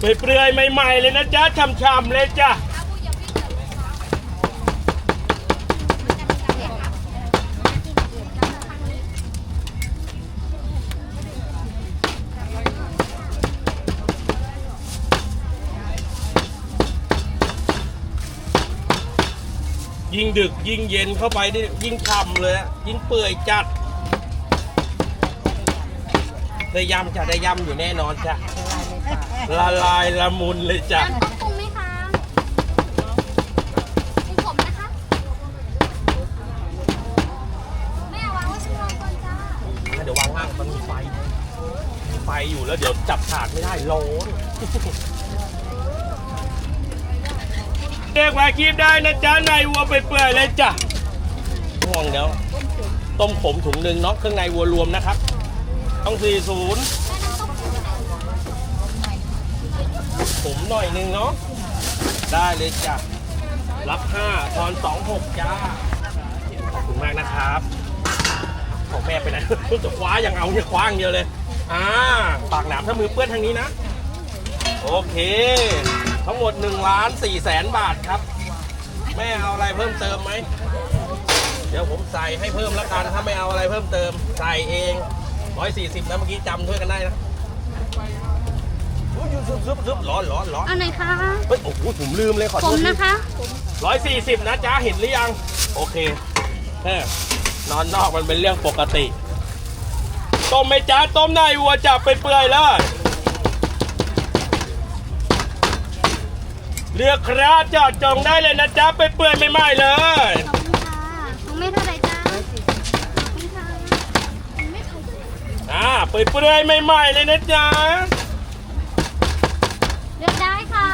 เปลือยๆใหม่ ๆ เลยนะจ๊ะช่ำๆเลยจ้ะยิ่งดึกยิ่งเย็นเข้าไปนี่ยิ่งฉ่ำเลย ยิ่งเปื่อยจัดได้ยำจ้ะได้ยำอยู่แน่นอนจ้ะ ละลายละมุนเลยจ้ะ น้ำต้มปรุงไหมคะปรุงผมนะคะไม่เอาวางไว้ข้างนอกก่อนจ้าเดี๋ยววางล่างมันมีไฟมีไฟอยู่แล้วเดี๋ยวจับถาดไม่ได้ร้อนเรียกมาคีบได้นะจ๊ะในวัวไปเปื่อยๆเลยจ้ะห่วงเดี๋ยว ต้มขมถุงหนึ่งเนาะเครื่องในวัวรวมนะครับ ต้อง 40 แม่น้ำต้มปรุงไหน ผม หน่อยหนึงเนาะได้เลยจ้ะรับ5ทอน26จ้าขอบคุณมากนะครับ ของแม่ไปไหนจะคว้าอย่างเอาเนี่ยคว้าอย่างเดียวเลยอ่าปากหนามถ้ามือเปื้อนทางนี้นะ โอเค ทั้งหมด1ล้าน4แสนบาทครับ แม่เอาอะไรเพิ่มเติมไหม เดี๋ยวผมใส่ให้เพิ่มล้วกันถ้าไม่เอาอะไรเพิ่มเติม ใส่เอง 140 แล้วเมื่อกี้จำด้วยกันได้นะ อุ๊ยซุบซุบซุบร้อนร้อนร้อนเอาไหนคะเฮ้ยโอ้โหผมลืมเลยขอผโทมษทีนะคะร้อยสี่สิบนะจ๊ะเห็นหรือยัง โอเคเออนอนนอกมันเป็นเรื่องปกติ ต้มไหมจ๊ะต้มในวัวจับไปเปื่อยๆแล้วเลือกคราจอดจงได้เลยนะจ๊ะไปเปื่อยใหม่ๆเลย ขอบคุณค่ะของแม่เท่าไหร่จ้าขอบคุณค่ะไม่ถูกอ่าเปื่อยๆใหม่ๆเลยนะจ๊ะ เลือกได้ค่ะ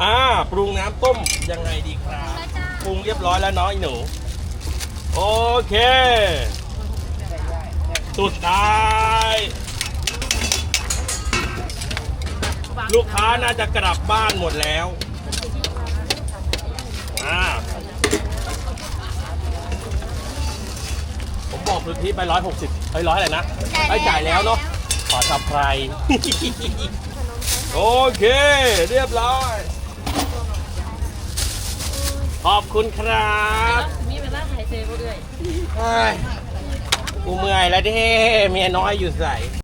อ่า ปรุงน้ำต้มยังไงดีครับแล้วจ้าปรุงเรียบร้อยแล้วเนาะไอ้หนู โอเค สุดท้าย ลูกค้าน่าจะกลับบ้านหมดแล้วอ่าผมบอกพื้นที่ไปร้อยหกสิบไอ้ร้อยอะไรนะไอ้จ่ายแล้วเนาะขอทับใคร โอเค เรียบร้อย ขอบคุณครับมีเวลาหายใจบ่เอ่ยเฮ้ยกูเมื่อยแล้วเด้เมียน้อยอยู่ใส่